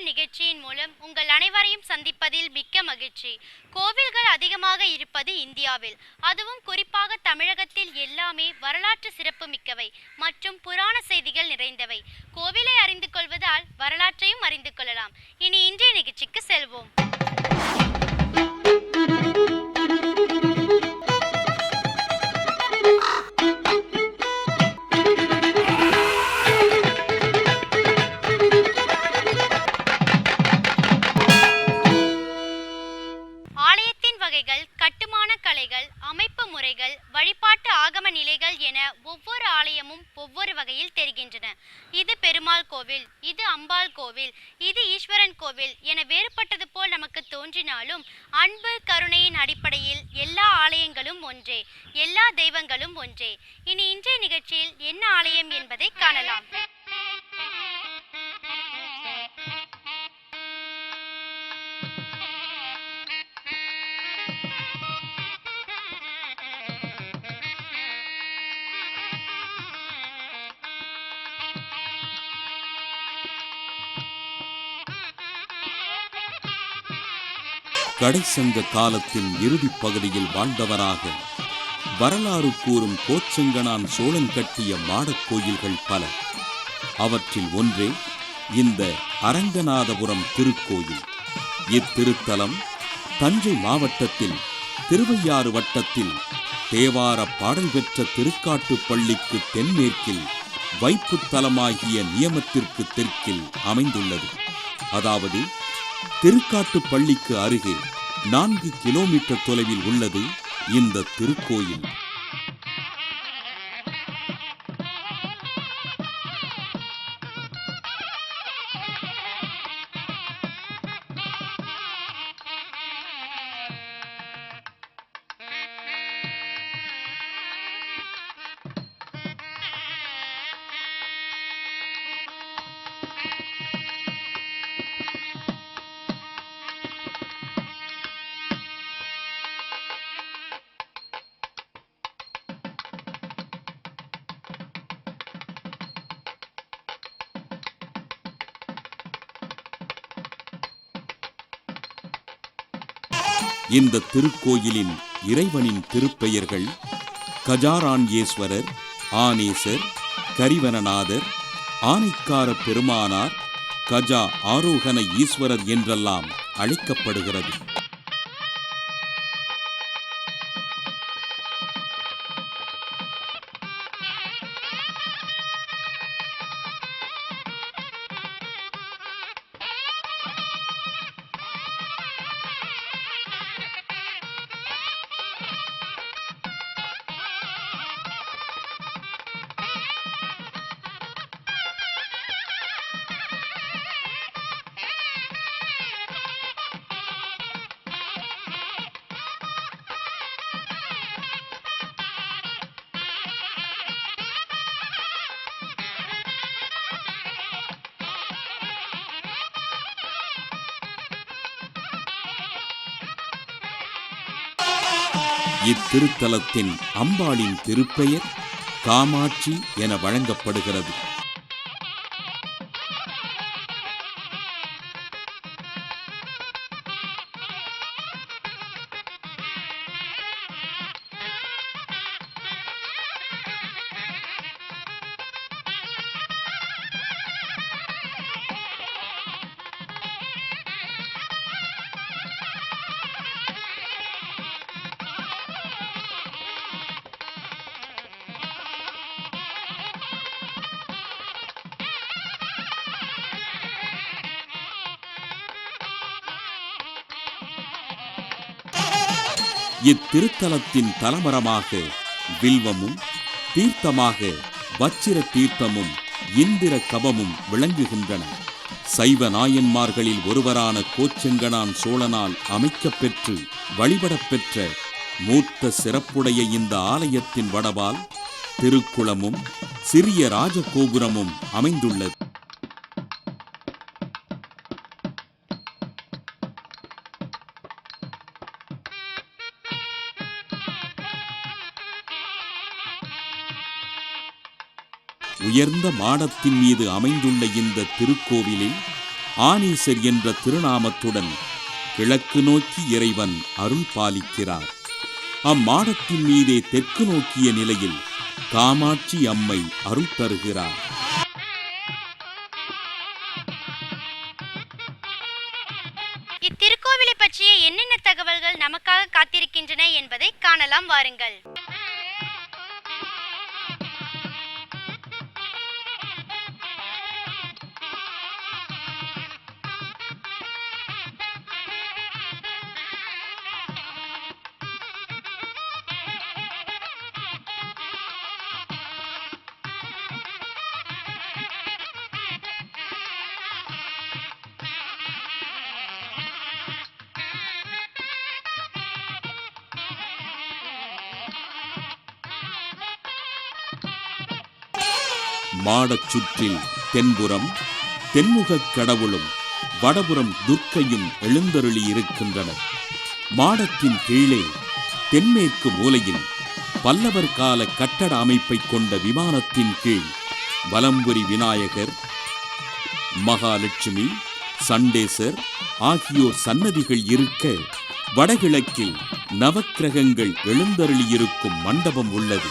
ஆலயம் நிகழ்ச்சியின் மூலம் உங்கள் அனைவரையும் சந்திப்பதில் மிக்க மகிழ்ச்சி. கோவில்கள் அதிகமாக இருப்பது இந்தியாவில். அதுவும் குறிப்பாக தமிழகத்தில் எல்லாமே வரலாற்று சிறப்பு மிக்கவை மற்றும் புராண செய்திகள் நிறைந்தவை. கோவிலை அறிந்து கொள்வதால் வரலாற்றையும் அறிந்து கொள்ளலாம். இனி இன்றைய நிகழ்ச்சிக்கு செல்வோம். இனி இன்றைய நிகழ்ச்சியில் என்ன ஆலயம் என்பதை காணலாம். கடைசங்க காலத்தின் இறுதிப் பகுதியில் வாழ்ந்தவராக வரலாறு கூறும் கோச்செங்கனான் சோழன் கட்டிய மாடக் கோயில்கள் பல. அவற்றில் ஒன்றே இந்த அரங்கநாதபுரம் திருக்கோயில். இத்திருத்தலம் தஞ்சை மாவட்டத்தில் திருவையாறு வட்டத்தில் தேவார பாடல் பெற்ற திருக்காட்டுப்பள்ளிக்கு தென்மேற்கில் வைப்புத் தலமாகிய நியமத்திற்கு தெற்கில் அமைந்துள்ளது. அதாவது திருக்காட்டுப் பள்ளிக்கு அருகே நான்கு கிலோமீட்டர் தொலைவில் உள்ளது இந்த திருக்கோயில். இந்த திருக்கோயிலின் இறைவனின் திருப்பெயர்கள் கஜாராண்யேஸ்வரர் ஆனேசர் கரிவனநாதர் ஆனைக்கார பெருமானார் கஜா ஆரோகண ஈஸ்வரர் என்றெல்லாம் அழைக்கப்படுகிறது. இத்திருத்தலத்தின் அம்பாளின் திருப்பெயர் காமாட்சி என வழங்கப்படுகிறது. இத்திருத்தலத்தின் தலமரமாக வில்வமும் தீர்த்தமாக வச்சிர தீர்த்தமும் இந்திர கபமும் விளங்குகின்றன. சைவ நாயன்மார்களில் ஒருவரான கோச்செங்கனான் சோழனால் அமைக்கப்பெற்று வழிபடப் பெற்ற மூத்த சிறப்புடைய இந்த ஆலயத்தின் வடவால் திருக்குளமும் சிறிய ராஜகோபுரமும் அமைந்துள்ளது. உயர்ந்த மாடத்தின் மீது அமைந்துள்ள இந்த திருக்கோவிலில் ஆனீசர் என்ற திருநாமத்துடன் கிழக்கு நோக்கி இறைவன் அருள் பாலிக்கிறார். அம்மாடத்தின் மீதே தெற்கு நோக்கிய நிலையில் காமாட்சி அம்மை அருள் தருகிறார். இத்திருக்கோவிலை பற்றிய என்னென்ன தகவல்கள் நமக்காக காத்திருக்கின்றன என்பதை காணலாம் வாருங்கள். மாடச் சுற்றில் தென்புறம் தென்முகக் கடவுளும் வடபுறம் துர்க்கையும் எழுந்தருளி இருக்கின்றனர் மாடத்தின் கீழே தென்மேற்கு மூலையில் பல்லவர் கால கட்டட அமைப்பைக் கொண்ட விமானத்தின் கீழ் வலம்புரி விநாயகர் மகாலட்சுமி சண்டேசர் ஆகியோர் சன்னதிகள் இருக்க வடகிழக்கில் நவக்கிரகங்கள் எழுந்தருளியிருக்கும் மண்டபம் உள்ளது.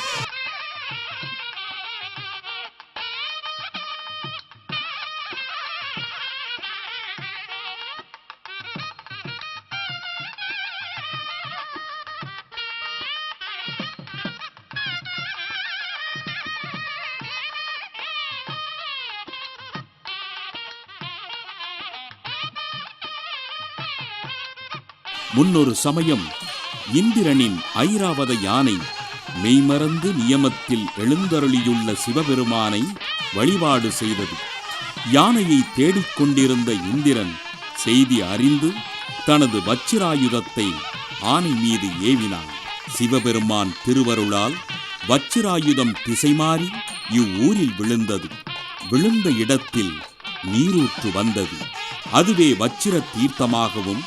முன்னொரு சமயம் இந்திரனின் ஐராவத யானை மெய்மறந்து நியமத்தில் எழுந்தருளியுள்ள சிவபெருமானை வழிபாடு செய்தது. யானையை தேடிக் கொண்டிருந்த இந்திரன் செய்தி அறிந்து தனது வச்சிராயுதத்தை ஆனை மீது ஏவினான். சிவபெருமான் திருவருளால் வச்சிராயுதம் திசை மாறி இவ்வூரில் விழுந்தது. விழுந்த இடத்தில் நீரூற்று வந்தது. அதுவே வச்சிர தீர்த்தமாகவும்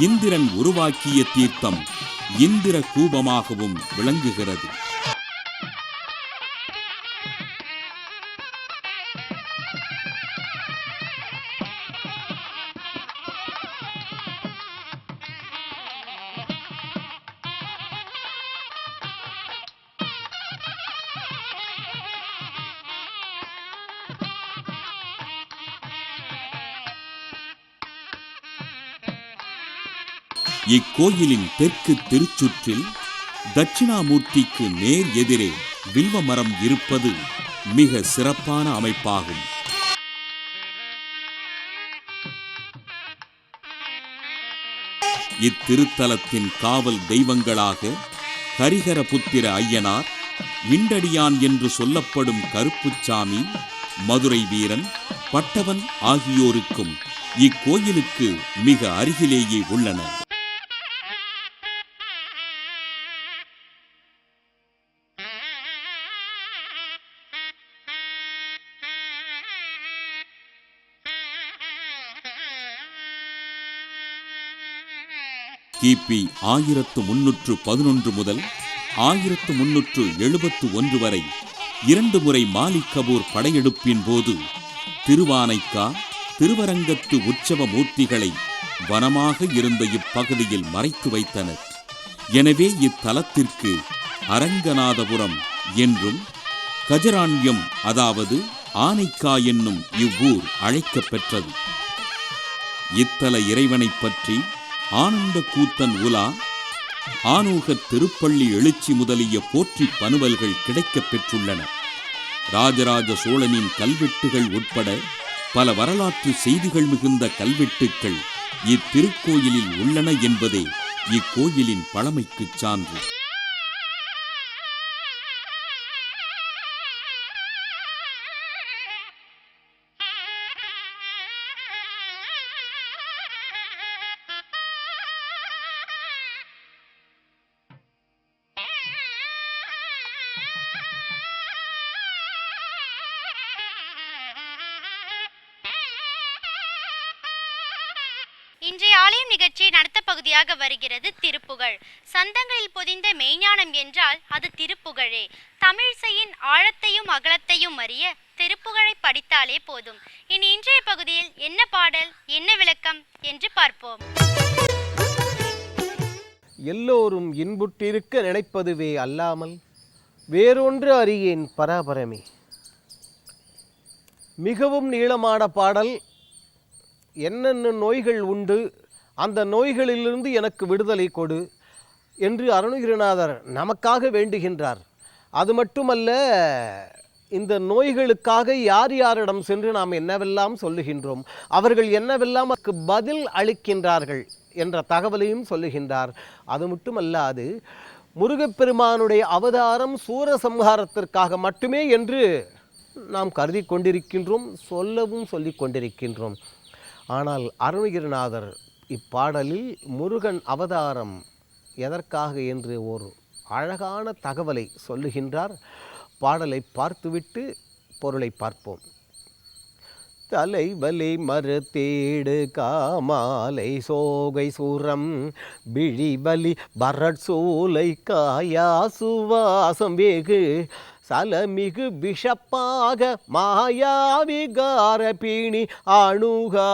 இந்திரன் உருவாக்கிய தீர்த்தம் இந்திர கூபமாகவும் விளங்குகிறது. இக்கோயிலின் தெற்கு திருச்சுற்றில் தட்சிணாமூர்த்திக்கு நேர் எதிரே வில்வ மரம் இருப்பது மிக சிறப்பான அமைப்பாகும். இத்திருத்தலத்தின் காவல் தெய்வங்களாக ஹரிஹரபுத்திர ஐயனார் விண்டடியான் என்று சொல்லப்படும் கருப்புச்சாமி மதுரை வீரன் பட்டவன் ஆகியோருக்கும் இக்கோயிலுக்கு மிக அருகிலேயே உள்ளனர். கிபி ஆயிரத்து முன்னூற்று பதினொன்று முதல் ஆயிரத்து முன்னூற்று எழுபத்து ஒன்று வரை இரண்டு முறை மாலிக் கபூர் படையெடுப்பின் போது திருவானைக்கா திருவரங்கத்து உற்சவ மூர்த்திகளை வனமாக இருந்த இப்பகுதியில் மறைத்து வைத்தனர். எனவே இத்தலத்திற்கு அரங்கநாதபுரம் என்றும் கஜராண்யம் அதாவது ஆனைக்கா என்னும் இவ்வூர் அழைக்கப் பெற்றது இத்தல இறைவனைப் பற்றி ஆனந்த கூத்தன் உலா ஆனூகத் திருப்பள்ளி எழுச்சி முதலிய போற்றி பனுவல்கள் கிடைக்கப் பெற்றுள்ளன. ராஜராஜ சோழனின் கல்வெட்டுகள் உட்பட பல வரலாற்று செய்திகள் மிகுந்த கல்வெட்டுக்கள் இத்திருக்கோயிலில் உள்ளன என்பதே இக்கோயிலின் பழமைக்குச் சான்று. இன்றைய ஆலயம் நிகழ்ச்சி நடத்த பகுதியாக வருகிறது திருப்புகழ். சந்தங்களில் பொதிந்த மெய்ஞானம் என்றால் அது திருப்புகழே. தமிழிசையின் ஆழத்தையும் அகலத்தையும் அறிய திருப்புகழை படித்தாலே போதும். இனி இன்றைய பகுதியில் என்ன பாடல் என்ன விளக்கம் என்று பார்ப்போம். எல்லோரும் இன்புற்றிருக்க நினைப்பதுவே அல்லாமல் வேறொன்று அறியேன் பராபரமே. மிகவும் நீளமான பாடல் என்னென்ன நோய்கள் உண்டு அந்த நோய்களிலிருந்து எனக்கு விடுதலை கொடு என்று அருணகிரிநாதர் நமக்காக வேண்டுகின்றார். அது மட்டுமல்ல இந்த நோய்களுக்காக யார் யாரிடம் சென்று நாம் என்னவெல்லாம் சொல்லுகின்றோம் அவர்கள் என்னவெல்லாம் அதுக்கு பதில் அளிக்கின்றார்கள் என்ற தகவலையும் சொல்லுகின்றார். அது மட்டுமல்லாது முருகப்பெருமானுடைய அவதாரம் சூரசம்ஹாரத்திற்காக மட்டுமே என்று நாம் கருதி கொண்டிருக்கின்றோம் சொல்லவும் சொல்லிக் கொண்டிருக்கின்றோம். ஆனால் அருணகிரிநாதர் இப்பாடலில் முருகன் அவதாரம் எதற்காக என்று ஒரு அழகான தகவலை சொல்லுகின்றார். பாடலை பார்த்துவிட்டு பொருளை பார்ப்போம். தலைவலி மறுத்தேடு காமாலை சோகை சூரம் விழிவலி பரட் சூலை காயா சுவாசம் வேகு சலமிகு விஷப்பாக மாயாவிகார பீணி அணுகாதே.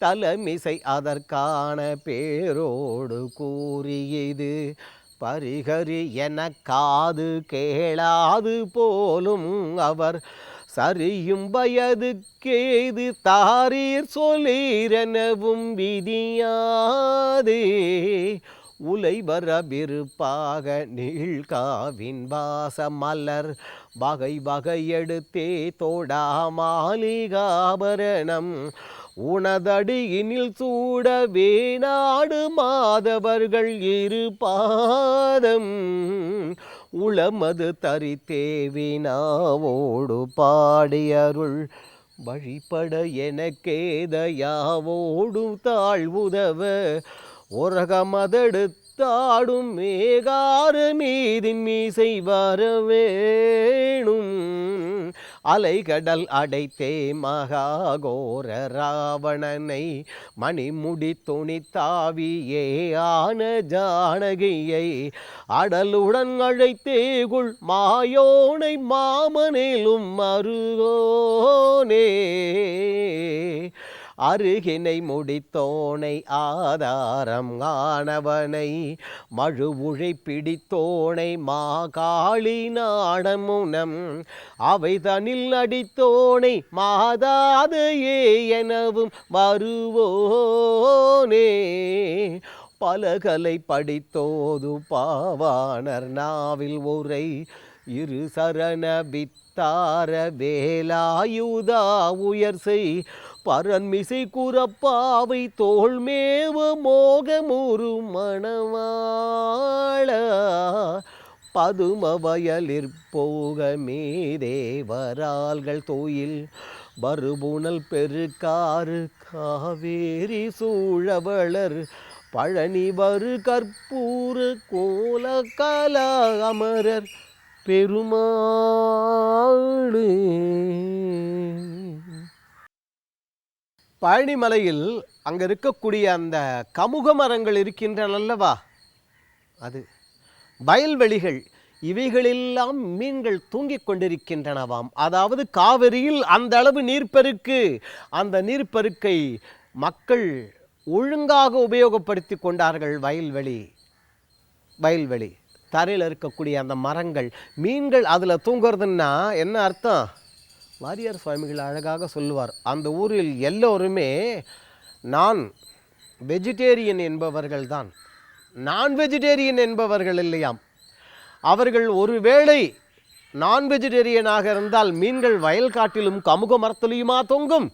தலமிசை அதற்கான பேரோடு கூறியது பரிகரி என காது கேளாது போலும் அவர் சரியும் வயதுக்கேது தாரீர் சொல்லீரெனவும் விதியாதே. உலை வரவிருப்பாக நீழ்காவின் வாச மலர் வகை வகையெடுத்தே தோடா மாளிகாபரணம். உனதடியினில் சூட நாடு மாதவர்கள் இரு பாதம். உளமது தரித்தேவினாவோடு பாடியருள். வழிபட எனக்கேதையாவோடு தாழ்வுதவ. உரகமதெடுத்தாடும் மேகாறு மீதின் மீசை வர வேணும் அலைகடல் அடைத்தே மகாகோர ராவணனை மணிமுடி துணி தாவியே ஆன ஜானகியை அடலுடன் அழைத்தேகுள் மாயோனை மாமனிலும் மருகோனே அருகினை முடித்தோனை ஆதாரம் ஆனவனை மழுவுழை பிடித்தோனை மாகாளி நாடமுனம் அவை தனில் அடித்தோனை மாதாது எனவும் வருவோனே. பலகலை படித்தோது பாவாணர் நாவில் உரை இரு சரண வித்தார வேலாயுதா உயர் செய் பரன்மிசை கூறப்பாவை தோல் மேவ மோகமுரு மணவாள. பதும வயலிற் போக மேதேவரால்கள் தோயில் வருபுணல் பெருக்காறு காவேரி சூழவளர். பழனி வரு கற்பூர் கோல கல அமரர் பெருமாளே. பழனிமலையில் அங்கே இருக்கக்கூடிய அந்த கமுக மரங்கள் இருக்கின்றன அல்லவா? அது வயல்வெளிகள். இவைகளெல்லாம் மீன்கள் தூங்கிக் கொண்டிருக்கின்றனவாம். அதாவது காவிரியில் அந்த அளவு நீர்ப்பெருக்கு அந்த நீர்ப்பெருக்கை மக்கள் ஒழுங்காக உபயோகப்படுத்தி கொண்டார்கள் வயல்வெளி வயல்வெளி. தரையில் இருக்கக்கூடிய அந்த மரங்கள். மீன்கள் அதில் தூங்குறதுன்னா என்ன அர்த்தம்? வாரியார் சுவாமிகள் அழகாக சொல்லுவார் அந்த ஊரில் எல்லோருமே நான் வெஜிடேரியன் என்பவர்கள் தான் நான் வெஜிடேரியன் என்பவர்கள் இல்லையாம். அவர்கள் ஒருவேளை நான் வெஜிடேரியனாக இருந்தால் மீன்கள் வயல் காட்டிலும் கமுக மரத்திலையுமா தொங்கும்?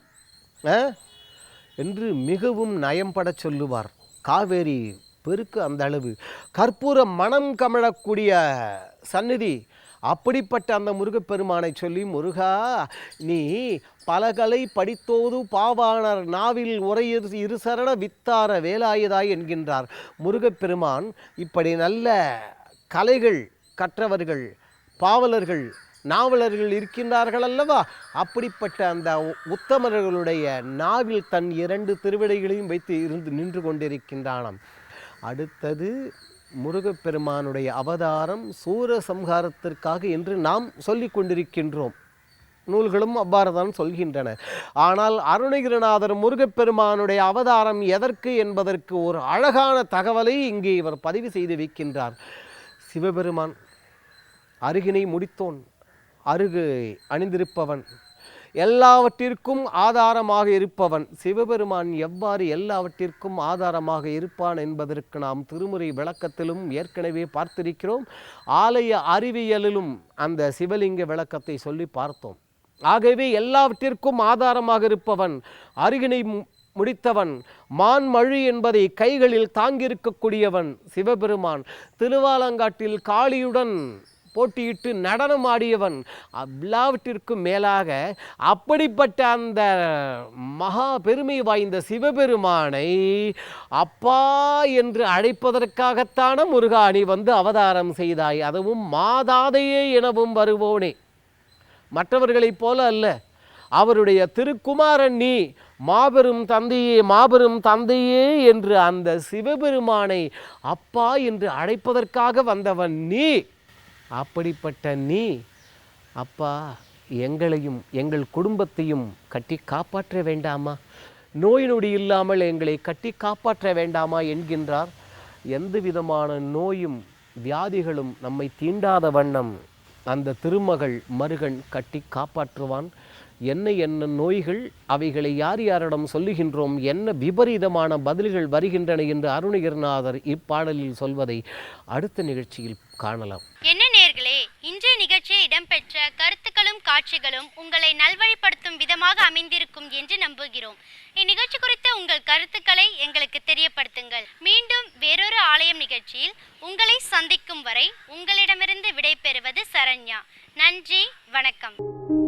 ஆ? என்று மிகவும் நயம்படச் சொல்லுவார். காவேரி பெருக்கு அந்த அளவு. கற்பூர மனம் கமழக்கூடிய சந்நிதி அப்படிப்பட்ட அந்த முருகப்பெருமானை சொல்லி முருகா நீ பலகலை படித்தோது பாவாணர் நாவில் உரையிரு இருசரண வித்தார வேலாயுதாய் என்கின்றார். முருகப்பெருமான் இப்படி நல்ல கலைகள் கற்றவர்கள் பாவலர்கள் நாவலர்கள் இருக்கின்றார்கள் அல்லவா? அப்படிப்பட்ட அந்த உத்தமர்களுடைய நாவில் தன் இரண்டு திருவிடைகளையும் வைத்து இருந்து நின்று கொண்டிருக்கின்றானாம். அடுத்தது முருகப்பெருமானுடைய அவதாரம் சூரசம்ஹாரத்திற்காக என்று நாம் சொல்லி கொண்டிருக்கின்றோம். நூல்களும் அவ்வாறுதான் சொல்கின்றன. ஆனால் அருணகிரிநாதர் முருகப்பெருமானுடைய அவதாரம் எதற்கு என்பதற்கு ஒரு அழகான தகவலை இங்கே இவர் பதிவு செய்து வைக்கின்றார். சிவபெருமான் அருகினை முடித்தோன் அருகு அணிந்திருப்பவன் எல்லாவற்றிற்கும் ஆதாரமாக இருப்பவன். சிவபெருமான் எவ்வாறு எல்லாவற்றிற்கும் ஆதாரமாக இருப்பான் என்பதற்கு நாம் திருமுறை விளக்கத்திலும் ஏற்கனவே பார்த்திருக்கிறோம். ஆலய அறிவியலிலும் அந்த சிவலிங்க விளக்கத்தை சொல்லி பார்த்தோம். ஆகவே எல்லாவற்றிற்கும் ஆதாரமாக இருப்பவன் அருகினை மு- முடித்தவன் மான்மழு என்பதை கைகளில் தாங்கியிருக்கக்கூடியவன் சிவபெருமான். திருவாலங்காட்டில் காளியுடன் போட்டியிட்டு நடனம் ஆடியவன் எல்லாவற்றிற்கும் மேலாக அப்படிப்பட்ட அந்த மகா பெருமை வாய்ந்த சிவபெருமானை அப்பா என்று அழைப்பதற்காகத்தான முருகா நீ வந்து அவதாரம் செய்தாய். அதுவும் மாதாதையே எனவும் வருவோனே. மற்றவர்களைப் போல அல்ல. அவருடைய திருக்குமாரன் நீ மாபெரும் தந்தையே மாபெரும் தந்தையே என்று அந்த சிவபெருமானை அப்பா என்று அழைப்பதற்காக வந்தவன் நீ. அப்படிப்பட்ட நீ அப்பா எங்களையும் எங்கள் குடும்பத்தையும் கட்டி காப்பாற்ற வேண்டாமா? நோய் நொடி இல்லாமல் எங்களை கட்டி காப்பாற்ற வேண்டாமா? என்கின்றார். எந்த விதமான நோயும் வியாதிகளும் நம்மை தீண்டாத வண்ணம் அந்த திருமகள் மருகன் கட்டி காப்பாற்றுவான். என்ன என்ன நோய்கள் அவைகளை யார் யாரிடம் சொல்லுகின்றோம் என்ன விபரீதமான பதில்கள் வருகின்றன என்று அருணகிரிநாதர் இப்பாடலில் சொல்வதை அடுத்த நிகழ்ச்சியில் காணலாம். என்ன நேர்களே இன்றைய நிகழ்ச்சியில் இடம்பெற்ற கருத்துக்களும் காட்சிகளும் உங்களை நல்வழிப்படுத்தும் விதமாக அமைந்திருக்கும் என்று நம்புகிறோம். இந்நிகழ்ச்சி குறித்த உங்கள் கருத்துக்களை எங்களுக்கு தெரியப்படுத்துங்கள். மீண்டும் வேறொரு ஆலயம் நிகழ்ச்சியில் உங்களை சந்திக்கும் வரை உங்களிடமிருந்து விடைபெறுவது சரண்யா. நன்றி வணக்கம்.